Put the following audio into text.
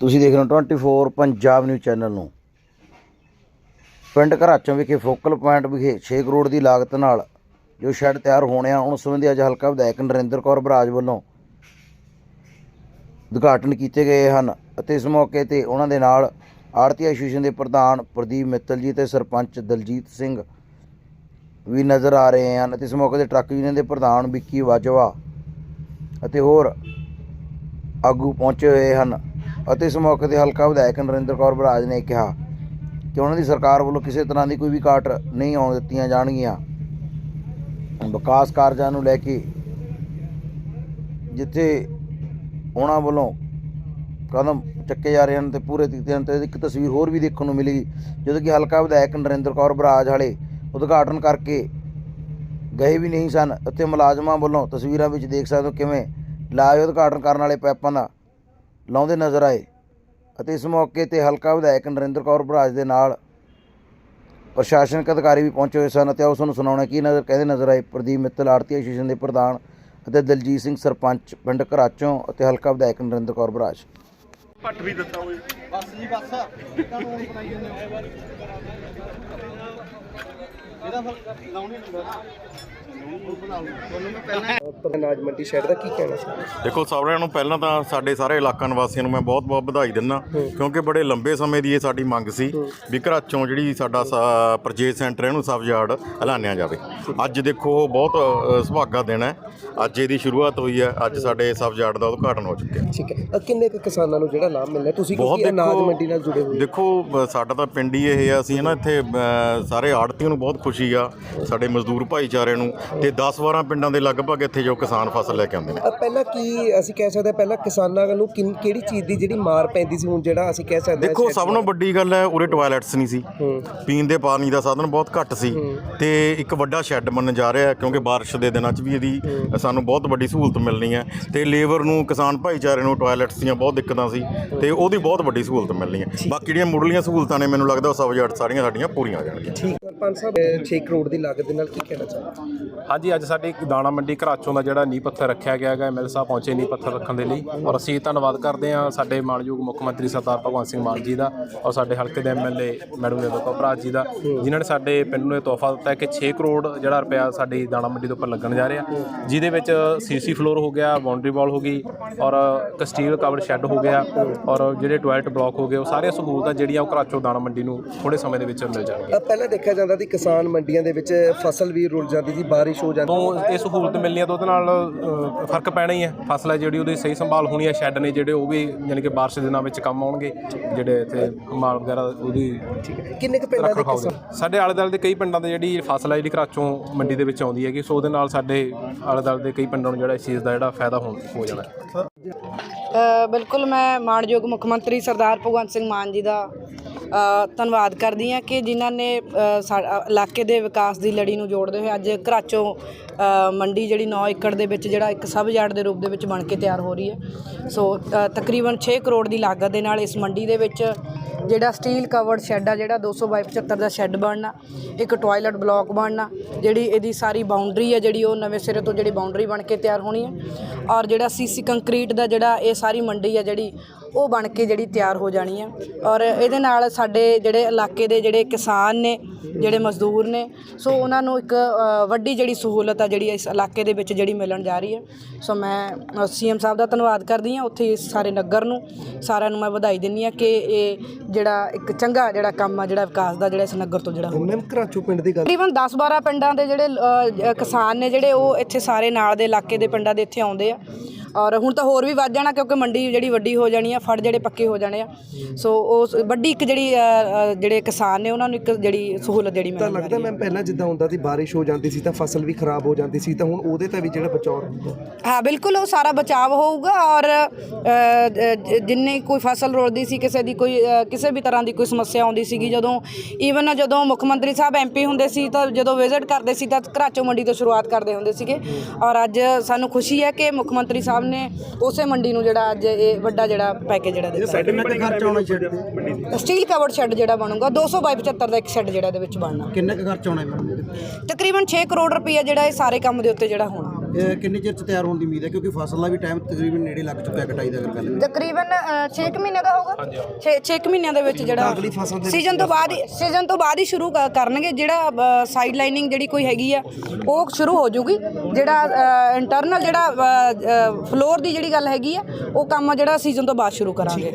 ਤੁਸੀਂ ਦੇਖ ਰਹੇ ਹੋ 24 ਪੰਜਾਬ ਨਿਊਜ਼ ਚੈਨਲ ਨੂੰ। ਪਿੰਡ ਘਰਾਚੋਂ ਵਿਖੇ ਫੋਕਲ ਪੁਆਇੰਟ ਵਿਖੇ 6 ਕਰੋੜ ਦੀ ਲਾਗਤ ਨਾਲ ਜੋ ਸ਼ੈੱਡ ਤਿਆਰ ਹੋਣੇ ਆ ਉਸ ਸੰਬੰਧੀ ਅੱਜ ਹਲਕਾ ਵਿਧਾਇਕ ਨਰਿੰਦਰ ਕੌਰ ਬਰਾਜ ਵੱਲੋਂ ਉਦਘਾਟਨ ਕੀਤੇ ਗਏ ਹਨ ਅਤੇ ਇਸ ਮੌਕੇ ਤੇ ਉਹਨਾਂ ਦੇ ਨਾਲ ਆੜਤੀ ਐਸੋਸੀਏਸ਼ਨ ਦੇ ਪ੍ਰਧਾਨ ਪ੍ਰਦੀਪ ਮਿੱਤਲ ਜੀ ਤੇ ਸਰਪੰਚ ਦਲਜੀਤ ਸਿੰਘ ਵੀ ਨਜ਼ਰ ਆ ਰਹੇ ਹਨ ਅਤੇ ਇਸ ਮੌਕੇ ਤੇ ਟਰੱਕ ਯੂਨੀਅਨ ਦੇ ਪ੍ਰਧਾਨ ਵਿੱਕੀ ਵਾਜਵਾ ਅਤੇ ਹੋਰ ਆਗੂ ਪਹੁੰਚੇ ਹੋਏ ਹਨ। ਅਤੇ ਇਸ ਮੌਕੇ ਤੇ ਹਲਕਾ ਵਿਧਾਇਕ ਨਰਿੰਦਰ ਕੌਰ ਬਰਾਜ ਨੇ ਕਿਹਾ ਕਿ ਉਹਨਾਂ ਦੀ ਸਰਕਾਰ ਵੱਲੋਂ ਕਿਸੇ ਤਰ੍ਹਾਂ ਦੀ ਕੋਈ ਵੀ ਘਾਟ ਨਹੀਂ ਆਉਣ ਦਿੱਤੀਆਂ ਜਾਣਗੀਆਂ। ਵਿਕਾਸ ਕਾਰਜਾਂ ਨੂੰ ਲੈ ਕੇ ਜਿੱਥੇ ਉਹਨਾਂ ਵੱਲੋਂ ਕਦਮ ਚੱਕੇ ਜਾ ਰਹੇ ਹਨ ਤੇ ਪੂਰੇ ਕੀਤੇ ਹਨ ਤੇ ਇੱਕ ਤਸਵੀਰ ਹੋਰ ਵੀ ਦੇਖਣ ਨੂੰ ਮਿਲੀ, ਜਦੋਂ ਕਿ ਹਲਕਾ ਵਿਧਾਇਕ ਨਰਿੰਦਰ ਕੌਰ ਬਰਾਜ ਵਾਲੇ ਉਦਘਾਟਨ ਕਰਕੇ ਗਏ ਵੀ ਨਹੀਂ ਸਨ ਅਤੇ ਮੁਲਾਜ਼ਮਾਂ ਵੱਲੋਂ ਤਸਵੀਰਾਂ ਵਿੱਚ ਦੇਖ ਸਕਦੇ ਹੋ ਕਿਵੇਂ ਲਾਜ ਉਦਘਾਟਨ ਕਰਨ ਵਾਲੇ ਪੈਪਾਂ ਦਾ ਲਾਉਂਦੇ ਨਜ਼ਰ ਆਏ ਅਤੇ ਇਸ ਮੌਕੇ ਤੇ ਹਲਕਾ ਵਿਧਾਇਕ ਨਰਿੰਦਰ ਕੌਰ ਬਰਾਜ ਦੇ ਨਾਲ ਪ੍ਰਸ਼ਾਸਨਿਕ ਅਧਿਕਾਰੀ ਵੀ ਪਹੁੰਚੇ ਹੋਏ ਸਨ ਅਤੇ ਉਸ ਨੂੰ ਸੁਣਾਉਣਾ ਕੀ ਨਜ਼ਰ ਕਹਿੰਦੇ ਨਜ਼ਰ ਆਏ ਪ੍ਰਦੀਪ ਮਿੱਤਲ ਆੜਤੀ ਐਸੋਸੀਏਸ਼ਨ ਦੇ ਪ੍ਰਧਾਨ ਅਤੇ ਦਲਜੀਤ ਸਿੰਘ ਸਰਪੰਚ ਪਿੰਡ ਘਰਾਚੋਂ ਅਤੇ ਹਲਕਾ ਵਿਧਾਇਕ ਨਰਿੰਦਰ ਕੌਰ ਬਰਾਜ ਪੱਟ ਵੀ ਦਿੱਤਾ ਹੋਏ ਬਸ ਜੀ ਬਸ। ਕਾਨੂੰਨ ਬਣਾਈ ਜਾਂਦੇ ਹੋ? ਇਹਦਾ ਫਿਰ ਲਾਉਣੀ ਨਹੀਂ ਅਨਾਜ ਮੰਡੀ ਸ਼ਹਿਰ ਦਾ ਕੀ ਕਹਿਣਾ ਸੀ? ਦੇਖੋ ਸਾਰਿਆਂ ਨੂੰ ਪਹਿਲਾਂ ਤਾਂ ਸਾਡੇ ਸਾਰੇ ਇਲਾਕਾ ਨਿਵਾਸੀਆਂ ਨੂੰ ਮੈਂ ਬਹੁਤ-ਬਹੁਤ ਵਧਾਈ ਦਿੰਦਾ ਕਿਉਂਕਿ ਬੜੇ ਲੰਬੇ ਸਮੇਂ ਦੀ ਇਹ ਸਾਡੀ ਮੰਗ ਸੀ ਵੀ ਘਰਾਚੋਂ ਜਿਹੜੀ ਸਾਡਾ ਪਰਚੇਸ ਸੈਂਟਰ ਇਹਨੂੰ ਸਬ ਯਾਰਡ ਐਲਾਨਿਆ ਜਾਵੇ। ਅੱਜ ਦੇਖੋ ਬਹੁਤ ਸੁਭਾਗਾ ਦਿਨ ਹੈ। ਅੱਜ ਇਹਦੀ ਸ਼ੁਰੂਆਤ ਹੋਈ ਹੈ ਅੱਜ ਸਾਡੇ ਸਬ ਯਾਰਡ ਦਾ ਉਦਘਾਟਨ ਹੋ ਚੁੱਕਿਆ ਠੀਕ ਹੈ। ਕਿੰਨੇ ਕੁ ਕਿਸਾਨਾਂ ਨੂੰ ਜਿਹੜਾ ਲਾਭ ਮਿਲਣਾ ਤੁਸੀਂ ਬਹੁਤ ਕਿਉਂਕਿ ਅਨਾਜ ਮੰਡੀ ਨਾਲ ਜੁੜੇ ਹੋਏ ਹੋ। ਦੇਖੋ ਸਾਡਾ ਤਾਂ ਪਿੰਡ ਹੀ ਇਹ ਆ ਅਸੀਂ ਨਾ ਇੱਥੇ ਸਾਰੇ ਆੜਤੀਆਂ ਨੂੰ ਬਹੁਤ ਖੁਸ਼ੀ ਆ ਸਾਡੇ ਮਜ਼ਦੂਰ ਭਾਈਚਾਰੇ ਨੂੰ। ਤੇ 10-12 ਪਿੰਡਾਂ ਦੇ ਲਗਭਗ ਇੱਥੇ ਜੋ ਕਿਸਾਨ ਫਸਲ ਲੈ ਕੇ ਆਉਂਦੇ ਨੇ। ਪਹਿਲਾਂ ਕੀ ਅਸੀਂ ਕਹਿ ਸਕਦੇ ਪਹਿਲਾਂ ਕਿਸਾਨਾਂ ਨੂੰ ਕਿਹੜੀ ਚੀਜ਼ ਦੀ ਜਿਹੜੀ ਮਾਰ ਪੈਂਦੀ ਸੀ? ਹੁਣ ਜਿਹੜਾ ਅਸੀਂ ਕਹਿ ਸਕਦੇ ਦੇਖੋ ਸਭ ਨੂੰ ਵੱਡੀ ਗੱਲ ਹੈ ਉਰੇ ਟਾਇਲਟਸ ਨਹੀਂ ਸੀ। ਪੀਣ ਦੇ ਪਾਣੀ ਦਾ ਸਾਧਨ ਬਹੁਤ ਘੱਟ ਸੀ। ਤੇ ਇੱਕ ਵੱਡਾ ਸ਼ੈੱਡ ਬਣਨ ਜਾ ਰਿਹਾ ਹੈ ਕਿਉਂਕਿ ਬਾਰਿਸ਼ ਦੇ ਦਿਨਾਂ 'ਚ ਵੀ ਇਹਦੀ ਸਾਨੂੰ ਬਹੁਤ ਵੱਡੀ ਸਹੂਲਤ ਮਿਲਣੀ ਹੈ। ਤੇ ਲੇਬਰ ਨੂੰ ਕਿਸਾਨ ਭਾਈਚਾਰੇ ਨੂੰ ਟਾਇਲਟਸ ਦੀਆਂ ਬਹੁਤ ਦਿੱਕਤਾਂ ਸੀ। ਤੇ ਉਹਦੀ ਬਹੁਤ ਵੱਡੀ ਸਹੂਲਤ ਮਿਲਣੀ ਹੈ। ਬਾਕੀ ਜਿਹੜੀਆਂ ਮੁੱਢਲੀਆਂ ਸਹੂਲਤਾਂ ਨੇ ਮੈਨੂੰ ਲੱਗਦਾ ਉਹ ਸਭ ਜੱਟ ਸਾਰੀਆਂ ਸਾਡੀਆਂ ਪੂਰੀਆਂ ਹੋ ਜਾਣਗੀਆਂ। ਠੀਕ। ਸਰਪੰਚ ਸਾਹਿਬ 6 ਕਰੋੜ ਦੀ ਲਾਗਤ ਦੇ ਨਾਲ ਕੀ ਕਹਿਣਾ ਚਾਹੁੰਦੇ ਹਾਂਜੀ, ਅੱਜ ਸਾਡੀ ਦਾਣਾ ਮੰਡੀ ਘਰਾਚੋਂ ਦਾ ਜਿਹੜਾ ਨੀਂਹ ਪੱਥਰ ਰੱਖਿਆ ਗਿਆ ਹੈਗਾ ਐਮਐਲ ਸਾਹਿਬ ਪਹੁੰਚੇ ਨੀਂਹ ਪੱਥਰ ਰੱਖਣ ਦੇ ਲਈ। ਔਰ ਅਸੀਂ ਧੰਨਵਾਦ ਕਰਦੇ ਹਾਂ ਸਾਡੇ ਮਾਨਯੋਗ ਮੁੱਖ ਮੰਤਰੀ ਸਰਦਾਰ ਭਗਵੰਤ ਸਿੰਘ ਮਾਨ ਜੀ ਦਾ ਔਰ ਸਾਡੇ ਹਲਕੇ ਦੇ ਐਮਐਲਏ ਮੈਡਮ ਨੇਦਰ ਕੌਰ ਭਰਾਜ ਜੀ ਦਾ, ਜਿਨ੍ਹਾਂ ਨੇ ਸਾਡੇ ਪਿੰਡ ਨੂੰ ਇਹ ਤੋਹਫਾ ਦਿੱਤਾ ਹੈ ਕਿ 6 ਕਰੋੜ ਜਿਹੜਾ ਰੁਪਿਆ ਸਾਡੀ ਦਾਣਾ ਮੰਡੀ ਦੇ ਉੱਪਰ ਲੱਗਣ ਜਾ ਰਿਹਾ। ਜਿਹਦੇ ਵਿੱਚ ਸੀਸੀ ਫਲੋਰ ਹੋ ਗਿਆ ਬਾਉਂਡਰੀ ਵਾਲ ਹੋ ਗਈ ਔਰ ਇੱਕ ਸਟੀਲ ਕਵਰਡ ਸ਼ੈੱਡ ਹੋ ਗਿਆ ਔਰ ਜਿਹੜੇ ਟਾਇਲਟ ਬਲਾਕ ਹੋ ਗਏ, ਉਹ ਸਾਰੀਆਂ ਸਹੂਲਤਾਂ ਜਿਹੜੀਆਂ ਉਹ ਘਰਾਚੋਂ ਦਾਣਾ ਮੰਡੀ ਨੂੰ ਥੋੜੇ ਸਮੇਂ ਦੇ ਵਿੱਚ ਮਿਲ ਜਾਣਗੀਆਂ। ਪਹਿਲਾਂ ਦੇਖਿਆ ਜਾਂਦਾ ਸੀ ਕਿਸਾਨ ਮੰਡੀਆਂ ਦੇ ਵਿੱਚ ਫਸਲ ਵੀ ਰੁਲ ਜਾਂਦੀ ਸੀ, ਬਾਰਿਸ਼ ਹੋ ਜਾਂਦੀ ਤੋਂ ਇਹ ਸਹੂਲਤ ਮਿਲਣੀ ਹੈ ਤਾਂ ਉਹਦੇ ਨਾਲ ਅ, ਫ਼ਰਕ ਪੈਣਾ ਹੀ ਹੈ ਫਸਲ ਹੈ ਜਿਹੜੀ ਉਹਦੀ ਸਹੀ ਸੰਭਾਲ ਹੋਣੀ ਹੈ ਸ਼ੈੱਡ ਨੇ ਜਿਹੜੇ ਉਹ ਵੀ ਯਾਨੀ ਕਿ ਬਾਰਿਸ਼ ਦੇ ਦਿਨਾਂ ਵਿੱਚ ਕੰਮ ਆਉਣਗੇ ਜਿਹੜੇ ਇੱਥੇ ਮਾਲ ਵਗੈਰਾ ਉਹਦੀ ਕਿੰਨੇ ਕੁ ਪਿੰਡਾਂ ਦੇ ਦੇ। ਸਾਡੇ ਆਲੇ ਦੁਆਲੇ ਦੇ ਕਈ ਪਿੰਡਾਂ ਦੇ ਜਿਹੜੀ ਫਸਲ ਹੈ ਜਿਹੜੀ ਘਰਾਚੋਂ ਮੰਡੀ ਦੇ ਵਿੱਚ ਆਉਂਦੀ ਹੈਗੀ ਸੋ ਉਹਦੇ ਨਾਲ ਸਾਡੇ ਆਲੇ ਦੁਆਲੇ ਦੇ ਕਈ ਪਿੰਡਾਂ ਨੂੰ ਜਿਹੜਾ ਇਸ ਚੀਜ਼ ਦਾ ਜਿਹੜਾ ਫਾਇਦਾ ਹੋ ਹੋ ਜਾਣਾ। ਹੈ ਬਿਲਕੁਲ ਮੈਂ ਮਾਣਯੋਗ ਮੁੱਖ ਮੰਤਰੀ ਸਰਦਾਰ ਭਗਵੰਤ ਸਿੰਘ ਮਾਨ ਜੀ ਦਾ ਧੰਨਵਾਦ ਕਰਦੀ ਹਾਂ ਕਿ ਜਿਨ੍ਹਾਂ ਨੇ ਸਾ- ਇਲਾਕੇ ਦੇ ਵਿਕਾਸ ਦੀ ਲੜੀ ਨੂੰ ਜੋੜਦੇ ਹੋਏ ਅੱਜ ਘਰਾਚੋਂ ਮੰਡੀ ਜਿਹੜੀ 9 ਏਕੜ ਦੇ ਵਿੱਚ ਜਿਹੜਾ ਇੱਕ ਸਬ ਯਾਰਡ ਦੇ ਰੂਪ ਦੇ ਵਿੱਚ ਬਣ ਕੇ ਤਿਆਰ ਹੋ ਰਹੀ ਹੈ। ਸੋ ਤਕਰੀਬਨ 6 ਕਰੋੜ ਦੀ ਲਾਗਤ ਦੇ ਨਾਲ ਇਸ ਮੰਡੀ ਦੇ ਵਿੱਚ ਜਿਹੜਾ ਸਟੀਲ ਕਵਰਡ ਸ਼ੈੱਡ ਆ, ਜਿਹੜਾ 200 ਬਾਈ 75 ਦਾ ਸ਼ੈੱਡ ਬਣਨਾ, ਇੱਕ ਟਾਇਲਟ ਬਲਾਕ ਬਣਨਾ, ਜਿਹੜੀ ਇਹਦੀ ਸਾਰੀ ਬਾਉਂਡਰੀ ਹੈ, ਜਿਹੜੀ ਉਹ ਨਵੇਂ ਸਿਰੇ ਤੋਂ ਜਿਹੜੀ ਬਾਉਂਡਰੀ ਬਣ ਕੇ ਤਿਆਰ ਹੋਣੀ ਹੈ। ਔਰ ਜਿਹੜਾ ਸੀਸੀ ਕੰਕਰੀਟ ਦਾ ਜਿਹੜਾ ਇਹ ਸਾਰੀ ਮੰਡੀ ਹੈ, ਜਿਹੜੀ ਉਹ ਬਣ ਕੇ ਜਿਹੜੀ ਤਿਆਰ ਹੋ ਜਾਣੀ ਹੈ ਔਰ ਇਹਦੇ ਨਾਲ ਸਾਡੇ ਜਿਹੜੇ ਇਲਾਕੇ ਦੇ ਜਿਹੜੇ ਕਿਸਾਨ ਨੇ ਜਿਹੜੇ ਮਜ਼ਦੂਰ ਨੇ ਸੋ ਉਹਨਾਂ ਨੂੰ ਇੱਕ ਵੱਡੀ ਜਿਹੜੀ ਸਹੂਲਤ ਆ ਜਿਹੜੀ ਇਸ ਇਲਾਕੇ ਦੇ ਵਿੱਚ ਜਿਹੜੀ ਮਿਲਣ ਜਾ ਰਹੀ ਹੈ ਸੋ ਮੈਂ ਸੀਐਮ ਸਾਹਿਬ ਦਾ ਧੰਨਵਾਦ ਕਰਦੀ ਹਾਂ ਉੱਥੇ ਸਾਰੇ ਨਗਰ ਨੂੰ। ਸਾਰਿਆਂ ਨੂੰ ਮੈਂ ਵਧਾਈ ਦਿੰਦੀ ਹਾਂ ਕਿ ਇਹ ਜਿਹੜਾ ਇੱਕ ਚੰਗਾ ਜਿਹੜਾ ਕੰਮ ਆ ਜਿਹੜਾ ਵਿਕਾਸ ਦਾ ਜਿਹੜਾ ਇਸ ਨਗਰ ਤੋਂ ਜਿਹੜਾ ਮੈਮ ਘਰਾਚੋ ਪਿੰਡ ਦੀ ਗੱਲ ਤਕਰੀਬਨ 10-12 ਪਿੰਡਾਂ ਦੇ ਜਿਹੜੇ ਕਿਸਾਨ ਨੇ ਜਿਹੜੇ ਉਹ ਇੱਥੇ ਸਾਰੇ ਨਾਲ ਦੇ ਇਲਾਕੇ ਦੇ ਪਿੰਡਾਂ ਦੇ ਇੱਥੇ ਆਉਂਦੇ ਆ। ਔਰ ਹੁਣ ਤਾਂ ਹੋਰ ਵੀ ਵੱਧ ਜਾਣਾ ਕਿਉਂਕਿ ਮੰਡੀ ਜਿਹੜੀ ਵੱਡੀ ਹੋ ਜਾਣੀ ਆ ਫੜ ਜਿਹੜੇ ਪੱਕੇ ਹੋ ਜਾਣੇ ਆ। ਸੋ ਉਸ ਵੱਡੀ ਇੱਕ ਜਿਹੜੀ ਅ, ਅ, ਜਿਹੜੇ ਕਿਸਾਨ ਨੇ ਉਹਨਾਂ ਨੂੰ ਇੱਕ ਜਿਹੜੀ ਸਹੂਲਤ ਜਿਹੜੀ ਤਾਂ ਲੱਗਦਾ ਮੈਮ ਪਹਿਲਾਂ ਜਿੱਦਾਂ ਹੁੰਦਾ ਸੀ ਬਾਰਿਸ਼ ਹੋ ਜਾਂਦੀ ਸੀ ਤਾਂ ਫਸਲ ਵੀ ਖਰਾਬ ਹੋ ਜਾਂਦੀ ਸੀ ਤਾਂ ਹੁਣ ਉਹਦੇ ਤੇ ਵੀ ਜਿਹੜਾ ਬਚਾਅ ਹੁੰਦਾ ਹਾਂ ਬਿਲਕੁਲ ਉਹ ਸਾਰਾ ਬਚਾਵ ਹੋਊਗਾ ਔਰ ਅ, ਜ- ਜਿੰਨੀ ਕੋਈ ਫਸਲ ਰੋਲਦੀ ਸੀ ਕਿਸੇ ਦੀ ਕੋਈ ਅ, ਕਿਸੇ ਵੀ ਤਰ੍ਹਾਂ ਦੀ ਕੋਈ ਸਮੱਸਿਆ ਆਉਂਦੀ ਸੀਗੀ ਜਦੋਂ ਈਵਨ ਜਦੋਂ ਮੁੱਖ ਮੰਤਰੀ ਸਾਹਿਬ ਐਮਪੀ ਹੁੰਦੇ ਸੀ ਤਾਂ ਜਦੋਂ ਵਿਜ਼ਿਟ ਕਰਦੇ ਸੀ ਤਾਂ ਘਰਾਚੋਂ ਮੰਡੀ ਤੋਂ ਸ਼ੁਰੂਆਤ ਕਰਦੇ ਹੁੰਦੇ ਸੀਗੇ। ਔਰ ਅੱਜ ਸਾਨੂੰ ਖੁਸ਼ੀ ਹੈ ਕਿ ਮੁੱਖ ਮੰਤਰੀ ਸਾਹਿਬ ਨੇ ਉਸੇ ਮੰਡੀ ਨੂੰ ਜਿਹੜਾ ਅੱਜ ਇਹ ਵੱਡਾ ਜਿਹੜਾ ਪੈਕੇਜ ਜਿਹੜਾ ਦਿੱਤਾ। ਖਰਚਾ ਆਉਣਾ ਛੱਡ ਸਟੀਲ ਕਵਰਡ ਸ਼ੈੱਡ ਜਿਹੜਾ ਬਣੂਗਾ 200 ਬਾਈ 75 ਦਾ ਇੱਕ ਸ਼ੈੱਡ ਜਿਹੜਾ ਇਹਦੇ ਵਿੱਚ ਬਣਨਾ। ਕਿੰਨਾ ਕੁ ਖਰਚਾ ਆਉਣਾ ਮੈਮ ਤਕਰੀਬਨ 6 ਕਰੋੜ ਰੁਪਈਆ ਜਿਹੜਾ ਇਹ ਸਾਰੇ ਕੰਮ ਦੇ ਉੱਤੇ ਜਿਹੜਾ ਹੋਣਾ। ਕਿੰਨੇ ਚਿਰ ਚ ਤਿਆਰ ਹੋਣ ਦੀ ਉਮੀਦ ਹੈ? ਕਿਉਂਕਿ ਫਸਲ ਦਾ ਵੀ ਟਾਈਮ ਤਕਰੀਬਨ ਨੇੜੇ ਲੱਗ ਚੁੱਕਾ ਹੈ ਕਟਾਈ ਦਾ ਅਗਰ ਗੱਲ ਕਰੀਏ। ਤਕਰੀਬਨ 6 ਮਹੀਨੇ ਦਾ ਹੋਗਾ 6 6 ਮਹੀਨਿਆਂ ਦੇ ਵਿੱਚ ਜਿਹੜਾ ਅਗਲੀ ਫਸਲ ਦੇ ਸੀਜ਼ਨ ਤੋਂ ਬਾਅਦ ਹੀ ਸੀਜ਼ਨ ਤੋਂ ਬਾਅਦ ਹੀ ਸ਼ੁਰੂ ਕ- ਕਰਨਗੇ ਜਿਹੜਾ ਸਾਈਡ ਲਾਈਨਿੰਗ ਜਿਹੜੀ ਕੋਈ ਹੈਗੀ ਆ ਉਹ ਸ਼ੁਰੂ ਹੋ ਜੂਗੀ ਜਿਹੜਾ ਇੰਟਰਨਲ ਜਿਹੜਾ ਫਲੋਰ ਦੀ ਜਿਹੜੀ ਗੱਲ ਹੈਗੀ ਆ ਉਹ ਕੰਮ ਜਿਹੜਾ ਸੀਜ਼ਨ ਤੋਂ ਬਾਅਦ ਸ਼ੁਰੂ ਕਰਾਂਗੇ।